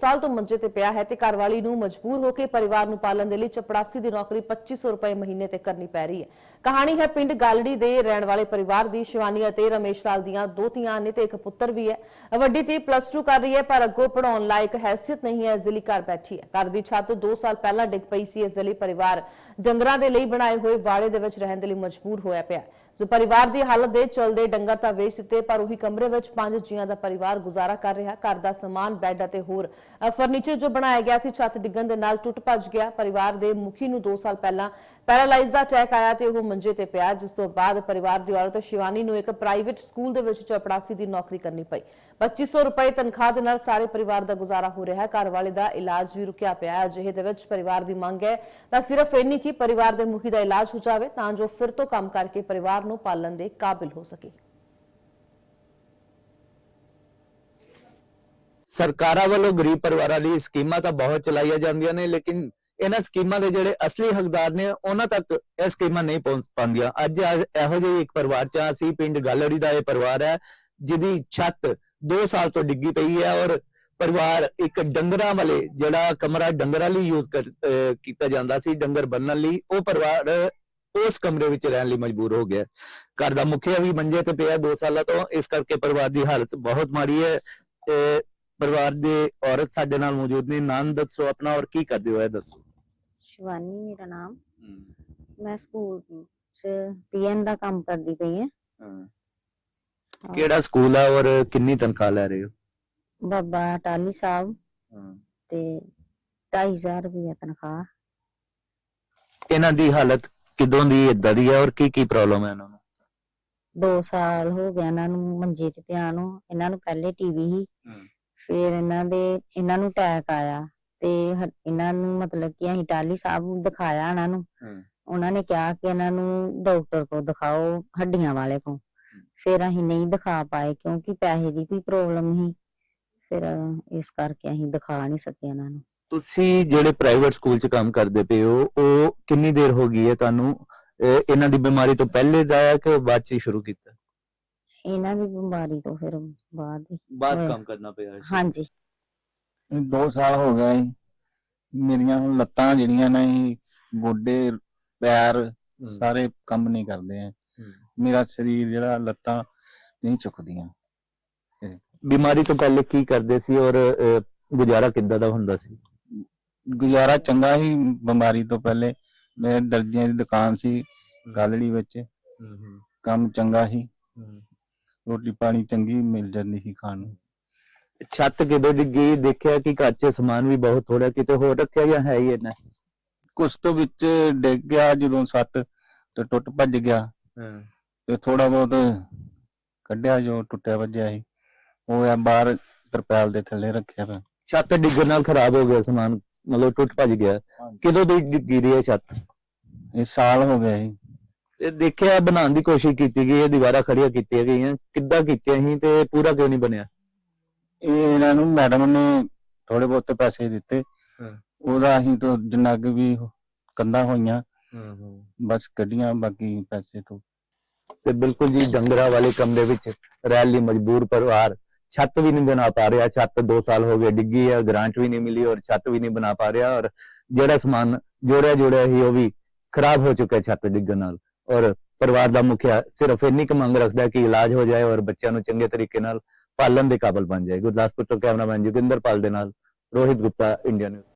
ਸਾਲ ਤੋਂ ਮੰਜੇ ਤੇ ਪਿਆ ਹੈ ਤੇ ਘਰਵਾਲੀ ਨੂੰ ਮਜਬੂਰ ਹੋ ਕੇ ਪਰਿਵਾਰ ਨੂੰ ਪਾਲਣ ਦੇ ਲਈ ਚਪੜਾਸੀ ਦੀ ਨੌਕਰੀ 2500 ਰੁਪਏ ਮਹੀਨੇ ਤੇ ਕਰਨੀ ਪੈ ਰਹੀ ਹੈ। ਕਹਾਣੀ ਹੈ ਪਿੰਡ ਗਾਲੜੀ ਦੇ ਰਹਿਣ ਵਾਲੇ ਪਰਿਵਾਰ ਦੀ। ਸ਼ਿਵਾਨੀ ਅਤੇ ਰਮੇਸ਼ ਲਾਲ ਦੀਆਂ ਦੋ ਧੀਆਂ ਨੇ ਤੇ ਇੱਕ ਪੁੱਤਰ ਵੀ ਹੈ। ਵੱਡੀ ਧੀ ਪਲੱਸ 2 ਕਰ ਰਹੀ ਹੈ, ਪਰ ਅੱਗੋਂ ਪੜਾਉਣ ਲਾਇਕ ਹੈਸੀਅਤ ਨਹੀਂ ਹੈ, ਇਸ ਦੇ ਲਈ ਘਰ ਬੈਠੀ ਹੈ। ਘਰ ਦੀ ਛੱਤ 2 ਸਾਲ ਪਹਿਲਾਂ ਡਿੱਗ ਪਈ ਸੀ, ਇਸ ਦੇ ਲਈ ਪਰਿਵਾਰ ਡੰਗਰਾਂ ਦੇ ਲਈ ਬਣਾਏ ਹੋਏ ਵਾੜੇ ਦੇ ਵਿੱਚ ਰਹਿਣ ਦੇ ਲਈ ਮਜਬੂਰ ਹੋਇਆ ਪਿਆ। ਜੋ ਪਰਿਵਾਰ ਦੀ ਹਾਲਤ ਦੇ ਚਲਦੇ ਡੰਗਰ ਤਾਂ ਵੇਚ ਦਿੱਤੇ, ਪਰ ਉਹੀ ਕਮਰੇ ਵਿੱਚ ਪੰਜ ਜੀਆਂ ਦਾ ਪਰਿਵਾਰ ਗੁਜ਼ਾਰਾ ਕਰ ਰਿਹਾ। ਘਰ ਦਾ ਸਮਾਨ, ਬੈੱਡ ਅਤੇ ਹੋਰ ਫਰਨੀਚਰ ਜੋ ਬਣਾਇਆ ਗਿਆ ਸੀ, ਛੱਤ ਡਿੱਗਣ ਦੇ ਨਾਲ ਟੁੱਟ ਭੱਜ ਗਿਆ। ਪਰਿਵਾਰ ਦੇ ਮੁਖੀ ਨੂੰ 2 ਸਾਲ ਪਹਿਲਾਂ ਪੈਰਾਲਾਈਜ਼ ਦਾ ਅਟੈਕ ਆਇਆ ਤੇ ਉਹ ਮੰਜੇ ਤੇ ਪਿਆ, ਜਿਸ ਤੋਂ ਬਾਅਦ ਪਰਿਵਾਰ ਦੀ ਔਰਤ ਸ਼ਿਵਾਨੀ ਨੂੰ ਇੱਕ ਪ੍ਰਾਈਵੇਟ ਸਕੂਲ ਦੇ ਵਿੱਚ ਚਪੜਾਸੀ ਦੀ ਨੌਕਰੀ ਕਰਨੀ ਪਈ। 2500 ਰੁਪਏ ਤਨਖਾਹ ਦੇ ਨਾਲ ਸਾਰੇ ਪਰਿਵਾਰ ਦਾ ਗੁਜ਼ਾਰਾ ਹੋ ਰਿਹਾ ਹੈ। ਘਰ ਵਾਲੇ ਦਾ ਇਲਾਜ ਵੀ ਰੁਕਿਆ ਪਿਆ ਹੈ। ਅਜਿਹੇ ਦੇ ਵਿੱਚ ਪਰਿਵਾਰ ਦੀ ਮੰਗ ਹੈ ਤਾਂ ਸਿਰਫ ਇੰਨੀ ਕਿ ਪਰਿਵਾਰ ਦੇ ਮੁਖੀ ਦਾ ਇਲਾਜ ਹੋ ਜਾਵੇ, ਤਾਂ ਜੋ ਫਿਰ ਤੋਂ ਕੰਮ ਕਰਕੇ ਪਰਿਵਾਰ ਨੂੰ ਪਾਲਣ ਦੇ ਕਾਬਿਲ ਹੋ ਸਕੇ। ਸਰਕਾਰਾਂ ਵੱਲੋਂ ਗਰੀਬ ਪਰਿਵਾਰਾਂ ਲਈ ਸਕੀਮਾਂ ਤਾਂ ਬਹੁਤ ਚਲਾਈਆਂ ਜਾਂਦੀਆਂ ਨੇ, ਲੇਕਿਨ ਇਹਨਾਂ ਸਕੀਮਾਂ ਦੇ ਜਿਹੜੇ ਅਸਲੀ ਹੱਕਦਾਰ ਨੇ, ਉਹਨਾਂ ਤੱਕ ਇਹ ਸਕੀਮਾਂ ਨਹੀਂ ਪਹੁੰਚ ਪਾਉਂਦੀਆਂ। ਅੱਜ ਇਹੋ ਜਿਹੇ ਇੱਕ ਪਰਿਵਾਰ ਚ ਅਸੀਂ ਪਿੰਡ ਗਾਲੜੀ ਦਾ ਇਹ ਪਰਿਵਾਰ ਹੈ, ਜਿਹਦੀ ਛੱਤ 2 ਸਾਲ ਤੋਂ ਡਿੱਗੀ ਪਈ ਹੈ ਔਰ ਪਰਿਵਾਰ ਇੱਕ ਡੰਗਰਾਂ ਵਾਲੇ ਜਿਹੜਾ ਕਮਰਾ ਡੰਗਰਾਂ ਲਈ ਯੂਜ਼ ਕੀਤਾ ਜਾਂਦਾ ਸੀ, ਡੰਗਰ ਬੰਨਣ ਲਈ, ਉਹ ਪਰਿਵਾਰ ਉਸ ਕਮਰੇ ਵਿੱਚ ਰਹਿਣ ਲਈ ਮਜਬੂਰ ਹੋ ਗਿਆ। ਘਰ ਦਾ ਮੁਖੀਆ ਵੀ ਮੰਜੇ ਤੇ ਪਿਆ 2 ਸਾਲਾਂ ਤੋਂ, ਇਸ ਕਰਕੇ ਪਰਿਵਾਰ ਦੀ ਹਾਲਤ ਬਹੁਤ ਮਾੜੀ ਹੈ, ਤੇ ਪਰਿਵਾਰ ਦੇ ਔਰਤ ਸਾਡੇ ਨਾਲ ਮੌਜੂਦ ਨੇ। ਨਾਮ ਦੱਸੋ ਆਪਣਾ ਔਰ ਕੀ ਕਰਦੇ ਹੋ ਇਹ ਦੱਸੋ। ਸ਼ਿਵਾਨੀ ਮੇਰਾ ਨਾਮ। ਮੈਂ ਸਕੂਲ ਚ ਪੀਐਨ ਦਾ ਕੰਮ ਕਰਦੀ ਪਈ ਹਾਂ। ਕਿਹੜਾ ਸਕੂਲ ਹੈ ਔਰ ਕਿੰਨੀ ਤਨਖਾਹ ਲੈ ਰਹੇ ਹੋ? ਬਾਬਾ ਟਾਲੀ ਸਾਹਿਬ। ਤੇ 2500 ਰੁਪਏ ਤਨਖਾਹ। ਇਹਨਾਂ ਦੀ ਹਾਲਤ ਕਿਦੋਂ ਦੀ ਇਦਾਂ ਦੀ ਹੈ ਔਰ ਕੀ ਕੀ ਪ੍ਰੋਬਲਮ ਹੈ ਇਹਨਾਂ ਨੂੰ? 2 ਸਾਲ ਹੋ ਗਏ ਇਹਨਾਂ ਨੂੰ ਮੰਜੇ ਤੇ ਪਿਆ ਨੂੰ। ਇਹਨਾਂ ਨੂੰ ਪਹਿਲੇ ਟੀਵੀ ਸੀ। ਫਿਰ ਇਹਨਾਂ ਦੇ ਇਹਨਾਂ ਨੂੰ ਅਟੈਕ ਆਇਆ ਤੇ ਹ- ਇਹਨਾਂ ਨੂੰ ਮਤਲਬ ਕਿ ਅਸੀਂ ਟਾਲੀ ਸਾਹਿਬ ਨੂੰ ਦਿਖਾਇਆ ਇਹਨਾਂ ਨੂੰ। ਹਮ। ਉਹਨਾਂ ਨੇ ਕਿਹਾ ਕਿ ਇਹਨਾਂ ਨੂੰ ਡਾਕਟਰ ਕੋ ਦਿਖਾਓ ਹੱਡੀਆਂ ਵਾਲੇ ਕੋ ਫਿਰ ਅਸੀਂ ਨਹੀਂ ਦਿਖਾ ਪਾਏ ਕਿਉਂਕਿ ਪੈਸੇ ਦੀ ਵੀ ਪ੍ਰੋਬਲਮ ਸੀ। ਫਿਰ ਇਸ ਕਰਕੇ ਅਸੀਂ ਦਿਖਾ ਨਹੀਂ ਸਕੇ ਇਹਨਾਂ ਨੂੰ। ਤੁਸੀਂ ਜਿਹੜੇ ਪ੍ਰਾਈਵੇਟ ਸਕੂਲ 'ਚ ਕੰਮ ਕਰਦੇ ਪਏ ਹੋ ਉਹ ਕਿੰਨੀ ਦੇਰ ਹੋ ਗਈ ਹੈ ਤੁਹਾਨੂੰ? ਇਹ- ਇਹਨਾਂ ਦੀ ਬਿਮਾਰੀ ਤੋਂ ਪਹਿਲੇ ਦਾ ਹੈ ਕਿ ਬਾਅਦ 'ਚ ਹੀ ਸ਼ੁਰੂ ਕੀਤਾ? ਇਹਨਾਂ ਦੀ ਬਿਮਾਰੀ ਤੋਂ ਫਿਰ ਬਾਅਦ ਹੀ। ਬਾਅਦ। ਕੰਮ ਕਰਨਾ ਪਿਆ ਹੈ। ਹਾਂਜੀ। 2 ਸਾਲ ਹੋ ਗਏ। ਮੇਰੀਆਂ ਹੁਣ ਲੱਤਾਂ ਜਿਹੜੀਆਂ ਨੇ ਗੋਡੇ ਪੈਰ ਸਾਰੇ ਕੰਮ ਨਹੀਂ ਕਰਦੇ ਆ। ਮੇਰਾ ਸਰੀਰ ਜਿਹੜਾ ਲੱਤਾਂ ਨਹੀਂ ਚੁੱਕਦੀਆਂ। ਬਿਮਾਰੀ ਤੋਂ ਪਹਿਲੇ ਕੀ ਕਰਦੇ ਸੀ ਔਰ ਅਹ, ਗੁਜ਼ਾਰਾ ਕਿੱਦਾਂ ਦਾ ਹੁੰਦਾ ਸੀ? ਗੁਜ਼ਾਰਾ ਚੰਗਾ ਹੀ ਬਿਮਾਰੀ ਤੋਂ ਪਹਿਲੇ। ਮੇਰੇ ਦਰਜੀਆਂ ਦੀ ਦੁਕਾਨ ਸੀ ਗਾਲੜੀ ਵਿੱਚ। ਕੰਮ ਚੰਗਾ ਹੀ। ਰੋਟੀ ਪਾਣੀ ਚੰਗੀ ਮਿਲ ਜਾਂਦੀ ਸੀ ਖਾਣ ਨੂੰ। ਛੱਤ ਕਿਦੋਂ ਡਿੱਗੀ ਦੇਖਿਆ ਕਿ ਘਰ 'ਚ ਸਮਾਨ ਵੀ ਬਹੁਤ ਥੋੜਾ ਕਿਤੇ ਹੋਰ ਰੱਖਿਆ ਜਾਂ ਹੈ ਹੀ ਇਹਨਾਂ ਕੁਛ ਤੋਂ ਵਿੱਚ ਡਿੱਗ ਗਿਆ ਜਦੋਂ ਸੱਤ ਤੇ ਟੁੱਟ ਭੱਜ ਗਿਆ। ਤੇ ਥੋੜਾ ਬਹੁਤ ਕੱਢਿਆ ਜੋ ਟੁੱਟਿਆ ਵੱਜਿਆ ਸੀ। ਉਹ ਆ ਬਾਹਰ ਤਰਪਾਲ ਦੇ ਥੱਲੇ ਰੱਖਿਆ ਪਿਆ। ਛੱਤ ਡਿੱਗਣ ਨਾਲ ਖਰਾਬ ਹੋ ਗਿਆ ਸਮਾਨ ਮਤਲਬ ਟੁੱਟ ਭੱਜ ਗਿਆ। ਕਿਦੋਂ ਦੀ ਡਿੱਗੀ ਦੀ ਹੈ ਛੱਤ? ਇਹ ਸਾਲ ਹੋ ਗਿਆ ਜੀ। ਇਹ ਦੇਖਿਆ ਬਣਾਉਣ ਦੀ ਕੋਸ਼ਿਸ਼ ਕੀਤੀ ਗਈ ਹੈ ਦੀਵਾਰਾਂ ਖੜੀਆਂ ਕੀਤੀਆਂ ਗਈਆਂ। ਕਿੱਦਾਂ ਕੀਤੀਆਂ ਸੀ ਤੇ ਪੂਰਾ ਕਿਉਂ ਨਹੀਂ ਬਣਿਆ? ਇਹ ਇਹਨਾਂ ਨੂੰ ਮੈਡਮ ਨੇ ਥੋੜੇ ਬਹੁਤੇ ਪੈਸੇ ਦਿੱਤੇ। ਉਹਦਾ ਅਸੀਂ ਤੋਂ ਜਿੰਨਾ ਕੁ ਵੀ ਕੰਦਾ ਹੋਈਆਂ ਬਸ ਕੱਢੀਆਂ ਬਾਕੀ ਪੈਸੇ ਤੋਂ। ਤੇ ਬਿਲਕੁਲ ਜੀ ਡੰਗਰਾਂ ਵਾਲੇ ਕਮਰੇ ਵਿੱਚ ਰਹਿਣ ਲਈ ਮਜਬੂਰ ਪਰਿਵਾਰ। ਛੱਤ ਵੀ ਨਹੀਂ ਬਣਾ ਪਾ ਰਿਹਾ। ਛੱਤ 2 ਸਾਲ ਹੋ ਗਏ ਡਿੱਗੀ ਹੈ ਗ੍ਰਾਂਟ ਵੀ ਨਹੀਂ ਮਿਲੀ ਔਰ ਛੱਤ ਵੀ ਨਹੀਂ ਬਣਾ ਪਾ ਰਿਹਾ। ਔਰ ਜਿਹੜਾ ਸਮਾਨ ਜੋੜਿਆ ਜੋੜਿਆ ਹੀ ਉਹ ਵੀ ਖਰਾਬ ਹੋ ਚੁੱਕਾ ਛੱਤ ਡਿੱਗਣ ਨਾਲ। ਔਰ ਪਰਿਵਾਰ ਦਾ ਮੁਖੀਆ ਸਿਰਫ ਇੰਨੀ ਕੁ ਮੰਗ ਰੱਖਦਾ ਕਿ ਇਲਾਜ ਹੋ ਜਾਏ ਔਰ ਬੱਚਿਆਂ ਨੂੰ ਚੰਗੇ ਤਰੀਕੇ ਨਾਲ ਪਾਲਣ ਦੇ ਕਾਬਲ ਬਣ ਜਾਏ। ਗੁਰਦਾਸਪੁਰ ਤੋਂ ਕੈਮਰਾਮੈਨ ਜੋਗਿੰਦਰ ਪਾਲ ਦੇ ਨਾਲ ਰੋਹਿਤ ਗੁਪਤਾ, ਇੰਡੀਆ ਨਿਊਜ਼।